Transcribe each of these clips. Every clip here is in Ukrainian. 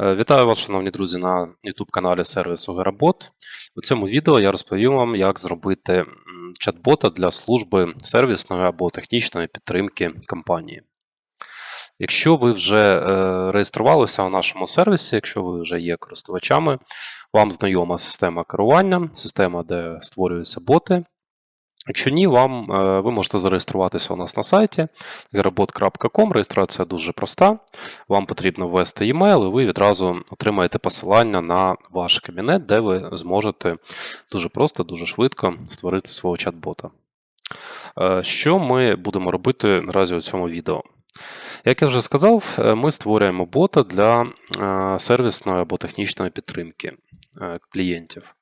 Е, Вітаю вас, шановні друзі, на YouTube каналі сервісу Gerabot. У цьому відео я розповім вам, як зробити чат-бота для служби сервісної або технічної підтримки компанії. Якщо ви вже е, реєструвалися у нашому сервісі, якщо ви вже є користувачами, вам знайома система керування, система, де створюються боти. Якщо ні, вам, е, ви можете зареєструватися у нас на сайті gerabot.com. Реєстрація дуже проста. Вам потрібно ввести e-mail, і ви відразу отримаєте посилання на ваш кабінет, де ви зможете дуже просто, дуже швидко створити свого чат-бота. Е, Що ми будемо робити наразі у цьому відео? Як я вже сказав, е, ми створюємо бота для сервісної або технічної підтримки клієнтів.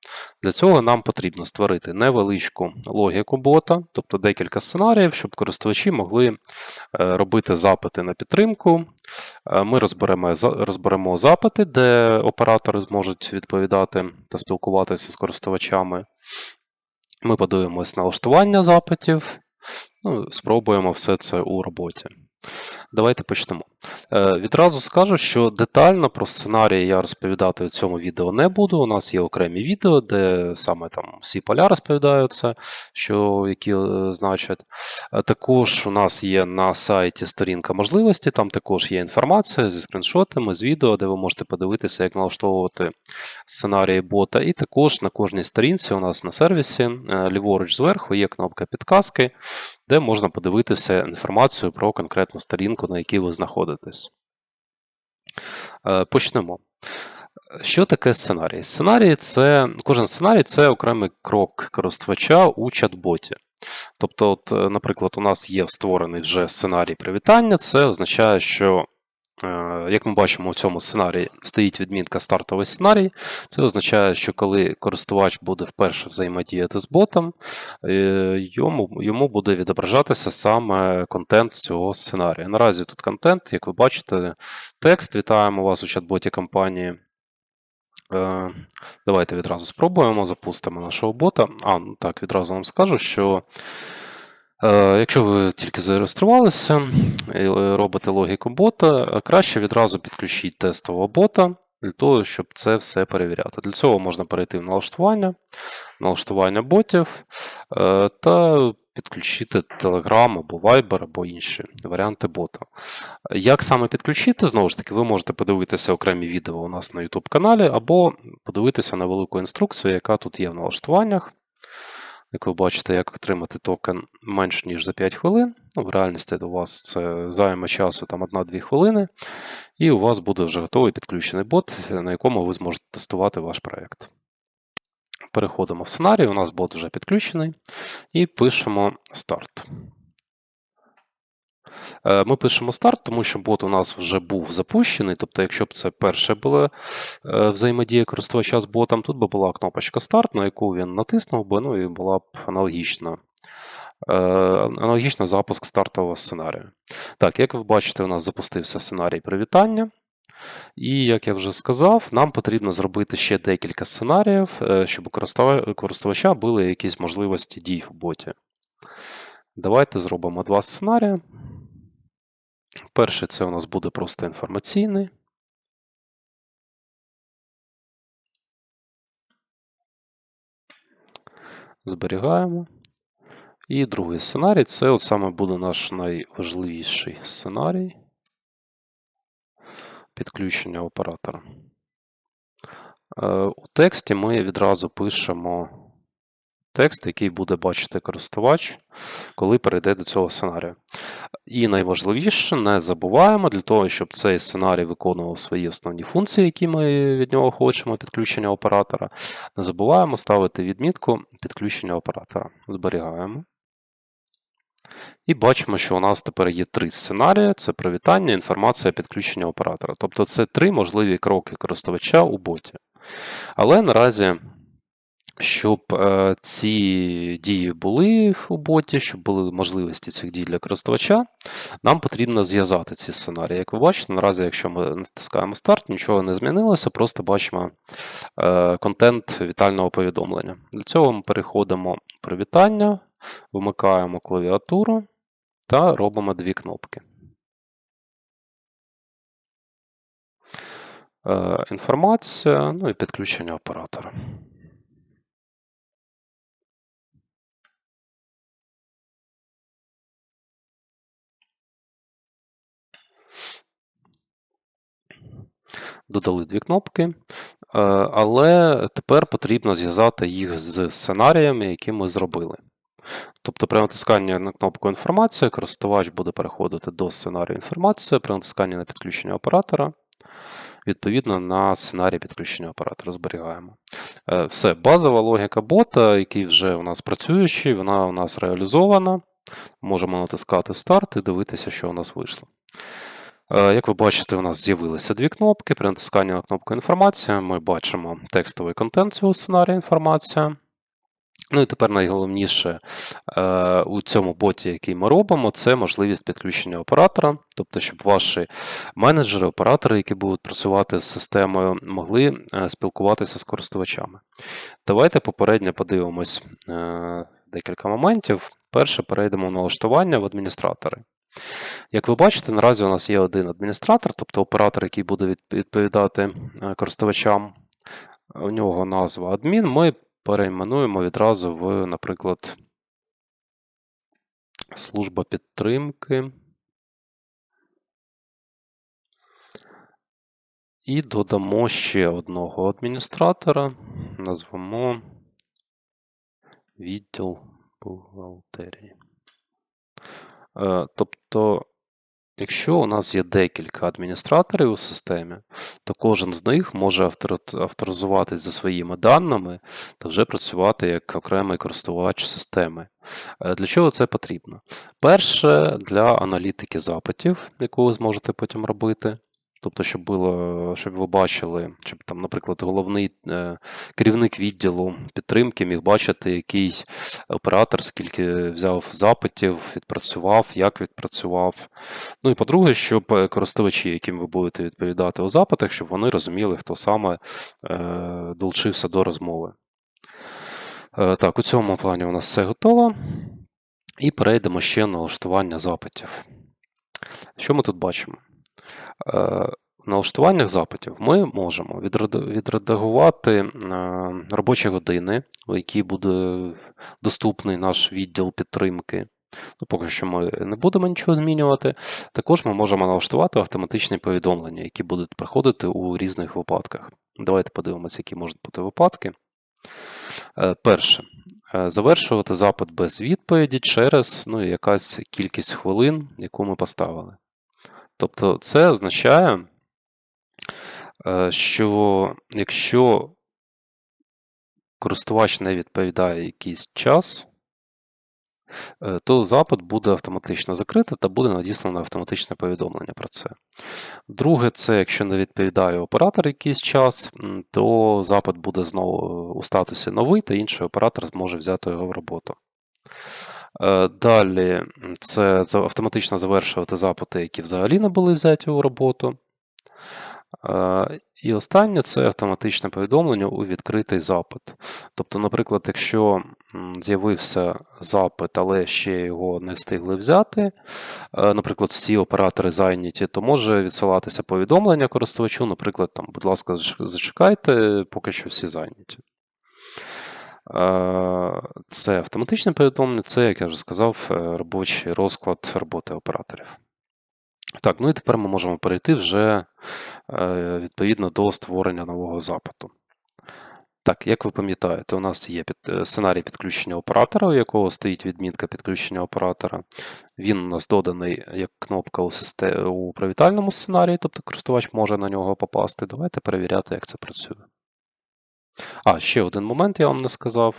Для цього нам потрібно створити невеличку логіку бота, тобто декілька сценаріїв, щоб користувачі могли е, робити запити на підтримку. Е, Ми розберемо, розберемо запити, де оператори зможуть відповідати та спілкуватися з користувачами. Ми подивимось на налаштування запитів, ну, спробуємо все це у роботі. Давайте почнемо. Е, Відразу скажу, що детально про сценарії я розповідати у цьому відео не буду. У нас є окремі відео, де саме там всі поля розповідаються, що які е, значать. Е, Також у нас є на сайті сторінка можливості, там також є інформація зі скріншотами, з відео, де ви можете подивитися, як налаштовувати сценарії бота. І також на кожній сторінці у нас на сервісі е, ліворуч зверху є кнопка підказки, де можна подивитися інформацію про конкретну сторінку, на якій ви знаходитесь. Е, Почнемо. Що таке сценарій? Сценарій це, кожен сценарій це окремий крок користувача у чат-боті. Тобто, от, е, наприклад, у нас є створений вже сценарій привітання, це означає, що, як ми бачимо у цьому сценарії, стоїть відмітка стартовий сценарій. Це означає, що коли користувач буде вперше взаємодіяти з ботом, е, йому, йому буде відображатися саме контент цього сценарія. Наразі тут контент, як ви бачите, текст. Вітаємо вас у чат-боті компанії. Е, Давайте відразу спробуємо, запустимо нашого бота. А, ну так, відразу вам скажу, що е, якщо ви тільки зареєструвалися і е, робите логіку бота, е, краще відразу підключіть тестового бота для того, щоб це все перевіряти. Для цього можна перейти в налаштування, налаштування ботів е, та підключити Telegram або Viber, або інші варіанти бота. Як саме підключити, знову ж таки, ви можете подивитися окремі відео у нас на YouTube каналі, або подивитися на велику інструкцію, яка тут є в налаштуваннях. Як ви бачите, як отримати токен менш ніж за 5 хвилин. Ну, в реальності у вас це займе часу там 1-2 хвилини, і у вас буде вже готовий підключений бот, на якому ви зможете тестувати ваш проєкт. Переходимо в сценарій, у нас бот вже підключений, і пишемо старт. Е, Ми пишемо старт, тому що бот у нас вже був запущений. Тобто, якщо б це перше була е, взаємодія користувача з ботом, тут би була кнопочка старт, на яку він натиснув би, ну і була б аналогічна. е, Аналогічно запуск стартового сценарію. Так, як ви бачите, у нас запустився сценарій привітання. І, як я вже сказав, нам потрібно зробити ще декілька сценаріїв, щоб у користувача були якісь можливості дій в боті. Давайте зробимо два сценарії. Перший це у нас буде просто інформаційний. Зберігаємо. І другий сценарій це от саме буде наш найважливіший сценарій підключення оператора. Е, У тексті ми відразу пишемо текст, який буде бачити користувач, коли перейде до цього сценарію. І найважливіше, не забуваємо для того, щоб цей сценарій виконував свої основні функції, які ми від нього хочемо, підключення оператора. Не забуваємо ставити відмітку підключення оператора. Зберігаємо. І бачимо, що у нас тепер є три сценарії: це привітання, інформація, підключення оператора. Тобто це три можливі кроки користувача у боті. Але наразі, щоб е, ці дії були у боті, щоб були можливості цих дій для користувача, нам потрібно зв'язати ці сценарії. Як ви бачите, наразі, якщо ми натискаємо старт, нічого не змінилося, просто бачимо е, контент вітального повідомлення. Для цього ми переходимо привітання, вмикаємо клавіатуру та робимо дві кнопки. е, інформація, ну і підключення оператора. Додали дві кнопки, е, але тепер потрібно зв'язати їх з сценаріями, які ми зробили. Тобто при натисканні на кнопку інформація користувач буде переходити до сценарію інформації, при натисканні на підключення оператора, відповідно на сценарій підключення оператора зберігаємо. Е, Все, базова логіка бота, який вже у нас працюючий, вона у нас реалізована. Можемо натискати старт і дивитися, що у нас вийшло. Е, Як ви бачите, у нас з'явилися дві кнопки. При натисканні на кнопку інформація ми бачимо текстовий контент цього сценарію інформація. Ну і тепер найголовніше е, у цьому боті, який ми робимо, це можливість підключення оператора, тобто, щоб ваші менеджери, оператори, які будуть працювати з системою, могли е, спілкуватися з користувачами. Давайте попередньо подивимось декілька моментів. Перше, перейдемо в налаштування в адміністратори. Як ви бачите, наразі у нас є один адміністратор, тобто оператор, який буде відповідати е, користувачам. У нього назва адмін. Ми перейменуємо відразу в, наприклад, служба підтримки. І додамо ще одного адміністратора. Назвемо відділ бухгалтерії. Е, Тобто, якщо у нас є декілька адміністраторів у системі, то кожен з них може авторизуватись за своїми даними та вже працювати як окремий користувач системи. Е, Для чого це потрібно? Перше, для аналітики запитів, яку ви зможете потім робити. Тобто, щоб було, щоб ви бачили, щоб там, наприклад, головний е, керівник відділу підтримки міг бачити якийсь оператор, скільки взяв запитів, відпрацював, як відпрацював. Ну і по-друге, щоб користувачі, яким ви будете відповідати у запитах, щоб вони розуміли, хто саме е, долучився до розмови. Е, так, у цьому плані у нас все готово. І перейдемо ще на налаштування запитів. Що ми тут бачимо? Е, налаштуваннях запитів ми можемо відредагувати е, робочі години, у які буде доступний наш відділ підтримки. Ну, поки що ми не будемо нічого змінювати. Також ми можемо налаштувати автоматичні повідомлення, які будуть приходити у різних випадках. Давайте подивимося, які можуть бути випадки. Е, Перше. Завершувати запит без відповіді через ну, якась кількість хвилин, яку ми поставили. Тобто це означає, е, що якщо користувач не відповідає якийсь час, е, то запит буде автоматично закритий та буде надіслано автоматичне повідомлення про це. Друге, це якщо не відповідає оператор якийсь час, то запит буде знову у статусі новий, та інший оператор зможе взяти його в роботу. Е, Далі це автоматично завершувати запити, які взагалі не були взяті у роботу. Е, І останнє це автоматичне повідомлення у відкритий запит. Тобто, наприклад, якщо з'явився запит, але ще його не встигли взяти, е, наприклад, всі оператори зайняті, то може відсилатися повідомлення користувачу, наприклад, там, будь ласка, зачекайте, поки що всі зайняті. Це автоматичне повідомлення, це, як я вже сказав, е, робочий розклад роботи операторів. Так, ну і тепер ми можемо перейти вже е, відповідно до створення нового запиту. Так, як ви пам'ятаєте, у нас є під, е, сценарій підключення оператора, у якого стоїть відмітка підключення оператора. Він у нас доданий як кнопка у, систе... у привітальному сценарії, тобто користувач може на нього попасти. Давайте перевіряти, як це працює. А, ще один момент я вам не сказав.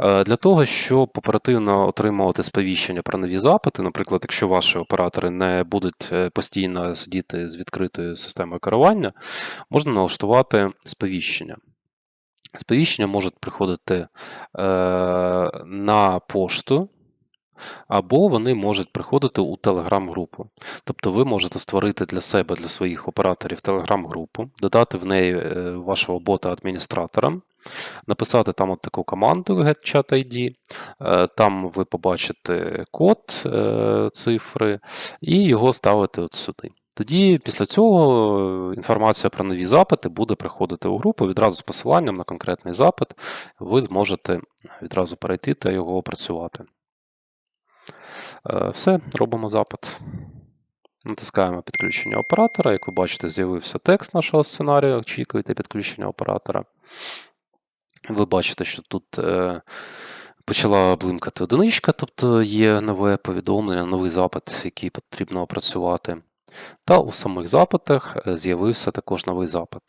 Е, Для того, щоб оперативно отримувати сповіщення про нові запити, наприклад, якщо ваші оператори не будуть е, постійно сидіти з відкритою системою керування, можна налаштувати сповіщення. Сповіщення можуть приходити е, на пошту, або вони можуть приходити у телеграм-групу. Тобто ви можете створити для себе, для своїх операторів телеграм-групу, додати в неї е, вашого бота-адміністратора, написати там от таку команду getChatID, е, там ви побачите код, е, цифри, і його ставити от сюди. Тоді після цього інформація про нові запити буде приходити у групу відразу з посиланням на конкретний запит. Ви зможете відразу перейти та його опрацювати. Е, Все, робимо запит. Натискаємо підключення оператора. Як ви бачите, з'явився текст нашого сценарію. Очікуєте підключення оператора. Ви бачите, що тут е, почала блимкати одиничка, тобто є нове повідомлення, новий запит, який потрібно опрацювати. Та у самих запитах е, з'явився також новий запит.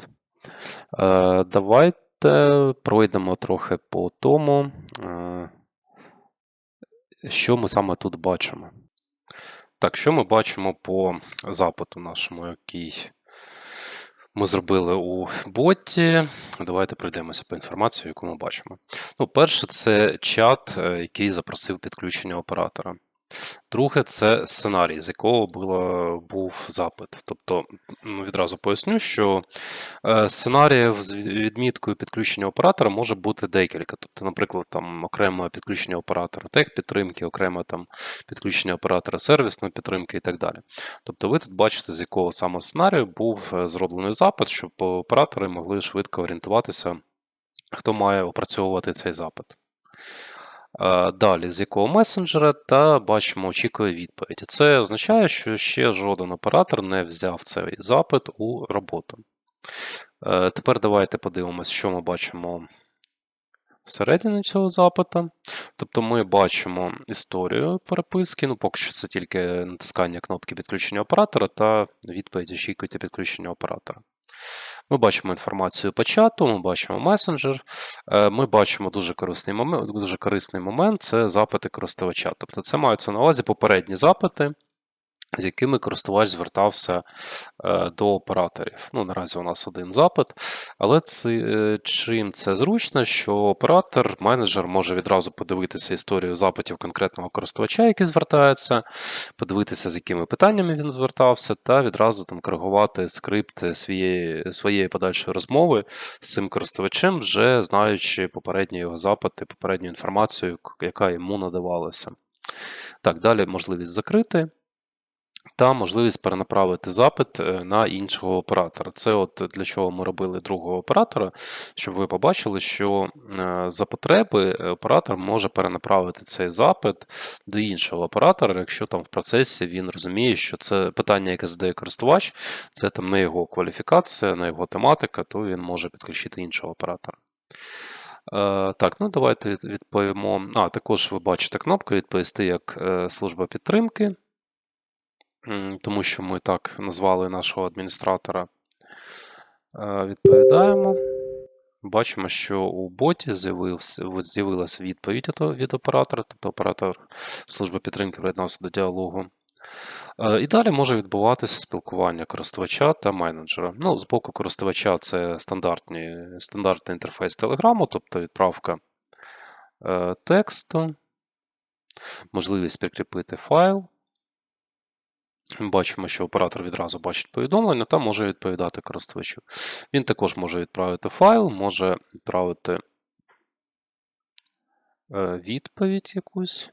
Давайте пройдемо трохи по тому, що ми саме тут бачимо. Так, що ми бачимо по запиту нашому, який ми зробили у боті. Давайте пройдемося по інформації, яку ми бачимо. Ну, перше, це чат, е, який запросив підключення оператора. Друге, це сценарій, з якого було, був запит. Тобто, ну, відразу поясню, що е, сценаріїв з відміткою підключення оператора може бути декілька. Тобто, наприклад, там окремо підключення оператора техпідтримки, окремо там підключення оператора сервісної підтримки і так далі. Тобто, ви тут бачите, з якого саме сценарію був е, зроблений запит, щоб оператори могли швидко орієнтуватися, хто має опрацьовувати цей запит. Далі, з якого месенджера, та бачимо, очікує відповідь. Це означає, що ще жоден оператор не взяв цей запит у роботу. Е, Тепер давайте подивимось, що ми бачимо всередині цього запита. Тобто ми бачимо історію переписки, ну поки що це тільки натискання кнопки підключення оператора та відповідь очікуйте підключення оператора. Ми бачимо інформацію по чату, ми бачимо месенджер, е, ми бачимо дуже корисний момент, дуже корисний момент це запити користувача. Тобто це маються на увазі попередні запити, з якими користувач звертався е, до операторів. Ну, Наразі у нас один запит, але це, е, чим це зручно, що оператор, менеджер може відразу подивитися історію запитів конкретного користувача, який звертається, подивитися, з якими питаннями він звертався, та відразу там коригувати скрипт своєї, своєї подальшої розмови з цим користувачем, вже знаючи попередні його запити, попередню інформацію, яка йому надавалася. Так, далі можливість закрити та можливість перенаправити запит е, на іншого оператора. Це от для чого ми робили другого оператора, щоб ви побачили, що е, за потреби оператор може перенаправити цей запит до іншого оператора, якщо там в процесі він розуміє, що це питання, яке задає користувач, це там не його кваліфікація, не його тематика, то він може підключити іншого оператора. Е, так, ну давайте відповімо. А, також ви бачите кнопку відповісти як служба підтримки тому що ми так назвали нашого адміністратора. Е, відповідаємо. Бачимо, що у боті з'явилася відповідь від оператора, тобто оператор служби підтримки приєднався до діалогу. Е, і далі може відбуватися спілкування користувача та менеджера. Ну, З боку користувача це стандартний інтерфейс Телеграму, тобто відправка е, тексту, можливість прикріпити файл. Бачимо, що оператор відразу бачить повідомлення та може відповідати користувачу. Він також може відправити файл, може відправити е, відповідь якусь.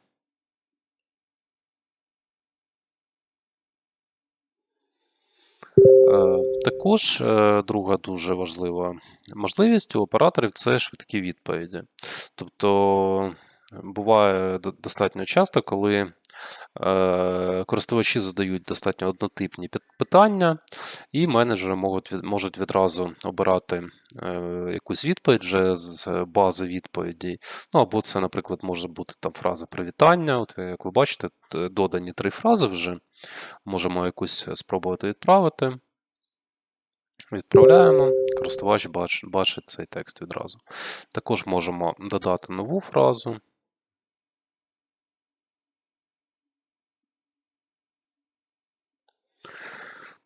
Е, також е, друга дуже важлива можливість у операторів це швидкі відповіді. Тобто буває достатньо часто, коли користувачі задають достатньо однотипні питання, і менеджери можуть відразу обирати е, якусь відповідь вже з бази відповідей. Ну або це, наприклад, може бути там фраза привітання. От, Як ви бачите, додані три фрази вже. Можемо якусь спробувати відправити. Відправляємо, користувач бачить цей текст відразу. Також можемо додати нову фразу.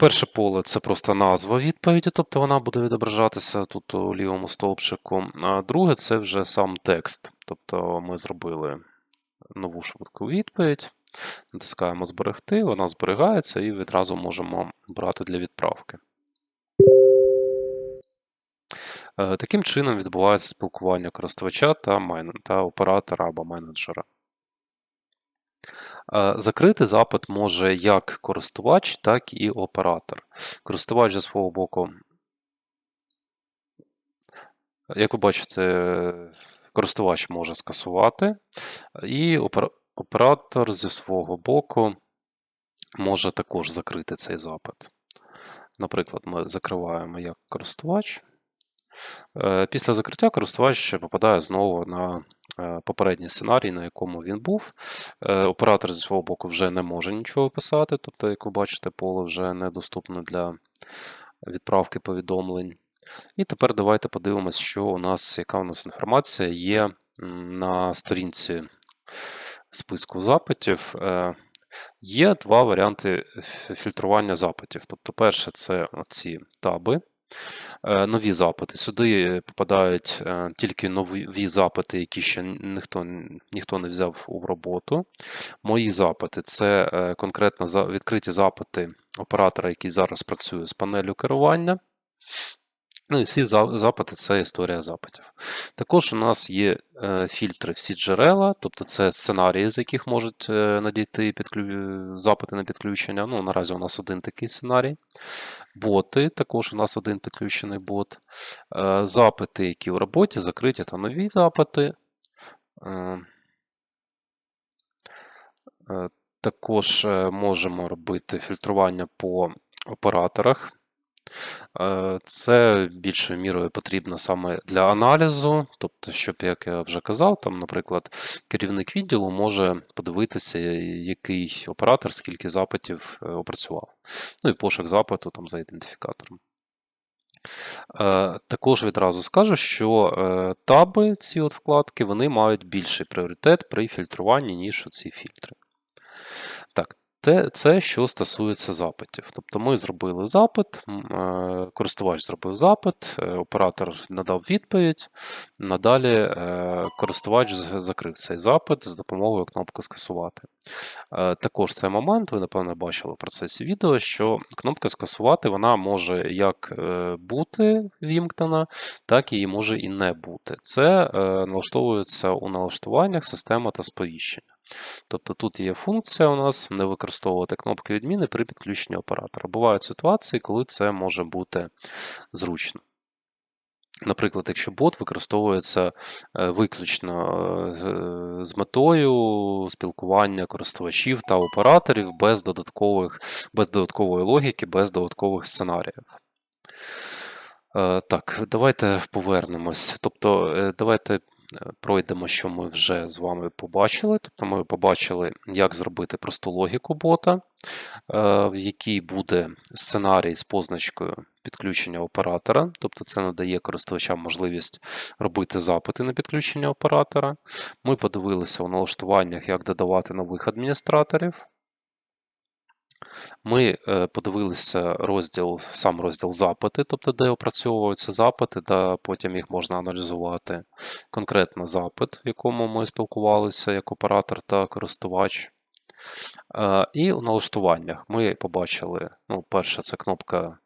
Перше поле це просто назва відповіді, тобто вона буде відображатися тут у лівому стовпчику. А друге це вже сам текст. Тобто ми зробили нову швидку відповідь, натискаємо Зберегти, вона зберігається і відразу можемо брати для відправки. Е, таким чином відбувається спілкування користувача та, та оператора або менеджера. Е, Закрити запит може як користувач, так і оператор. Користувач зі свого боку, як ви бачите, користувач може скасувати, і оператор зі свого боку може також закрити цей запит. Наприклад, ми закриваємо як користувач. Е, Після закриття користувач попадає знову на е, попередній сценарій, на якому він був. Е, Оператор зі свого боку вже не може нічого писати, тобто, як ви бачите, поле вже недоступне для відправки повідомлень. І тепер давайте подивимось, що у нас, яка у нас інформація є на сторінці списку запитів. Є два варіанти фільтрування запитів. Тобто, перше, це ці таби, нові запити. Сюди попадають е, тільки нові запити, які ще ніхто, ніхто не взяв у роботу. Мої запити це е, конкретно відкриті запити оператора, який зараз працює з панелю керування. Ну і всі запити це історія запитів. Також у нас є е, фільтри всі джерела, тобто це сценарії, з яких можуть е, надійти підклю... запити на підключення. Ну, наразі у нас один такий сценарій. Боти, також у нас один підключений бот. Е, запити, які в роботі, закриті та нові запити. Е, е, також е, можемо робити фільтрування по операторах. Е, Це більшою мірою потрібно саме для аналізу, тобто, щоб, як я вже казав, там, наприклад, керівник відділу може подивитися, який оператор скільки запитів е, опрацював. Ну і пошук запиту там за ідентифікатором. Е, Також відразу скажу, що таби, ці от вкладки, вони мають більший пріоритет при фільтруванні, ніж ці фільтри. Те, це що стосується запитів. Тобто ми зробили запит, е, користувач зробив запит, е, оператор надав відповідь. Надалі е, користувач закрив цей запит з допомогою кнопки скасувати. Також цей момент, ви напевно бачили в процесі відео, що кнопка скасувати вона може як бути вімкнена, так і може і не бути. Це налаштовується у налаштуваннях системи та сповіщення. Тобто тут є функція у нас не використовувати кнопки відміни при підключенні оператора. Бувають ситуації, коли це може бути зручно. Наприклад, якщо бот використовується е, виключно е, з метою спілкування користувачів та операторів без додаткових, без додаткової логіки, без додаткових сценаріїв. Е, Так, давайте повернемось. Тобто, давайте пройдемо, що ми вже з вами побачили. Тобто, ми побачили, як зробити просту логіку бота, е, в якій буде сценарій з позначкою підключення оператора. Тобто, це надає користувачам можливість робити запити на підключення оператора. Ми подивилися у налаштуваннях, як додавати нових адміністраторів. Ми е, подивилися розділ, сам розділ запити, тобто де опрацьовуються запити, та потім їх можна аналізувати. Конкретно запит, в якому ми спілкувалися як оператор та користувач. Е, І у налаштуваннях ми побачили, ну, перше, це кнопка,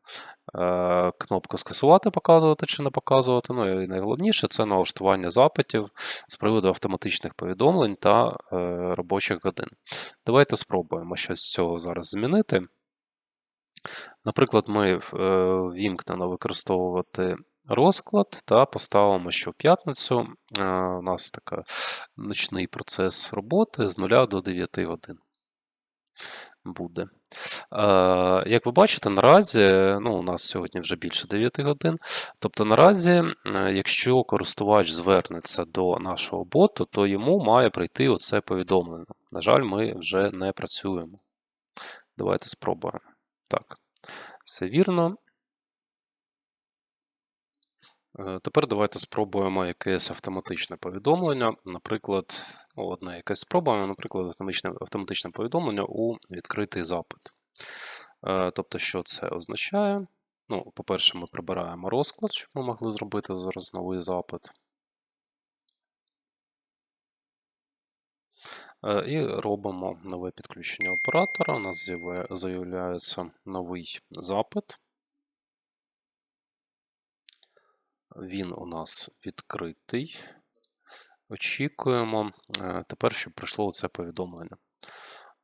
е, кнопка скасувати, показувати чи не показувати. Ну і найголовніше це налаштування запитів з приводу автоматичних повідомлень та е, робочих годин. Давайте спробуємо щось з цього зараз змінити. Наприклад, ми вімкнено використовувати розклад та поставимо, що в п'ятницю у нас така ночний процес роботи з 0 до 9 годин буде. Е, Як ви бачите, наразі ну, у нас сьогодні вже більше 9 годин. Тобто, наразі, е, якщо користувач звернеться до нашого боту, то йому має прийти оце повідомлення. На жаль, ми вже не працюємо. Давайте спробуємо. Так, все вірно. Е, Тепер давайте спробуємо якесь автоматичне повідомлення. Наприклад, одне якесь спробуємо, наприклад, автоматичне, автоматичне повідомлення у відкритий запит. Е, Тобто, що це означає? Ну, по-перше, ми прибираємо розклад, щоб ми могли зробити зараз новий запит. Е, І робимо нове підключення оператора. У нас з'являється новий запит. Він у нас відкритий. Очікуємо. Е, Тепер, щоб прийшло це повідомлення.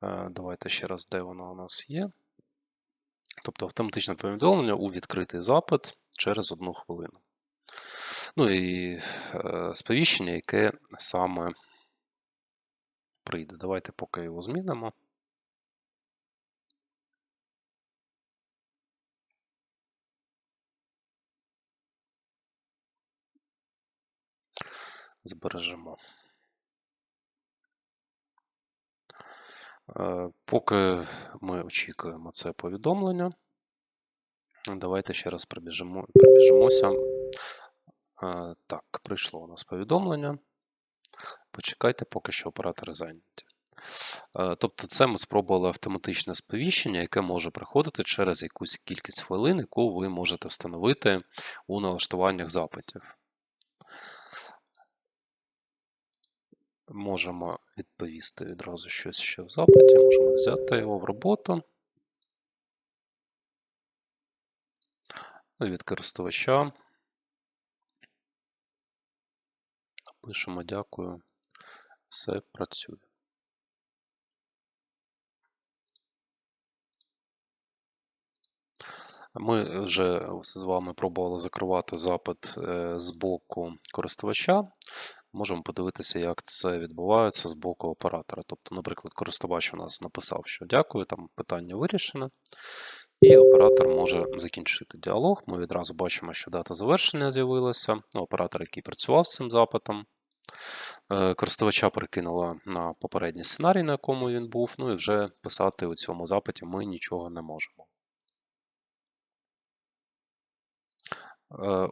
Е, Давайте ще раз, де воно у нас є. Тобто автоматичне повідомлення у відкритий запит через одну хвилину. Ну і е, сповіщення, яке саме прийде. Давайте поки його змінимо. Збережемо. Е, Поки ми очікуємо це повідомлення, давайте ще раз пробіжимо, пробіжимося. Е, Так, прийшло у нас повідомлення. Почекайте, поки що оператори зайняті. Е, Тобто, це ми спробували автоматичне сповіщення, яке може приходити через якусь кількість хвилин, яку ви можете встановити у налаштуваннях запитів. Можемо відповісти відразу щось ще в запиті, можемо взяти його в роботу. Ну, від користувача. Пишемо дякую. Все працює. Ми вже з вами пробували закривати запит е, з боку користувача. Можемо подивитися, як це відбувається з боку оператора. Тобто, наприклад, користувач у нас написав, що дякую, там питання вирішено. І оператор може закінчити діалог. Ми відразу бачимо, що дата завершення з'явилася. Оператор, який працював з цим запитом. Е, Користувача перекинуло на попередній сценарій, на якому він був. Ну і вже писати у цьому запиті ми нічого не можемо.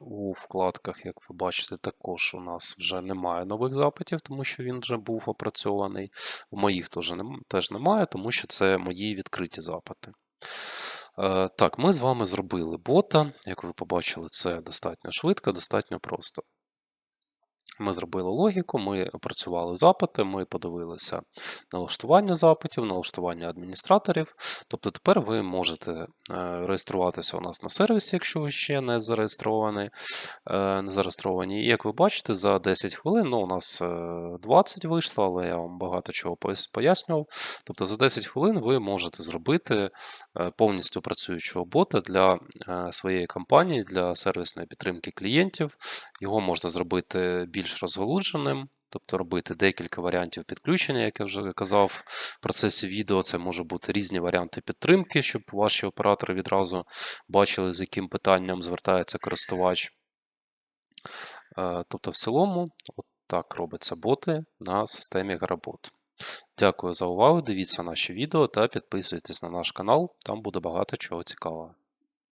У вкладках, як ви бачите, також у нас вже немає нових запитів, тому що він вже був опрацьований. У моїх теж немає, тому що це мої відкриті запити. Е, Так, ми з вами зробили бота. Як ви побачили, це достатньо швидко, достатньо просто. Ми зробили логіку, ми опрацювали запити, ми подивилися налаштування запитів, налаштування адміністраторів. Тобто тепер ви можете е, реєструватися у нас на сервісі, якщо ви ще не зареєстровані. е, Не зареєстровані. І як ви бачите, за 10 хвилин, ну у нас е, 20 вийшло, але я вам багато чого пояснював. Тобто за 10 хвилин ви можете зробити е, повністю працюючого бота для е, своєї компанії, для сервісної підтримки клієнтів. Його можна зробити більш розголудженим, тобто робити декілька варіантів підключення, як я вже казав в процесі відео. Це можуть бути різні варіанти підтримки, щоб ваші оператори відразу бачили, з яким питанням звертається користувач. Е, Тобто, в цілому, от так робиться боти на системі Garabot. Дякую за увагу. Дивіться наші відео та підписуйтесь на наш канал, там буде багато чого цікавого.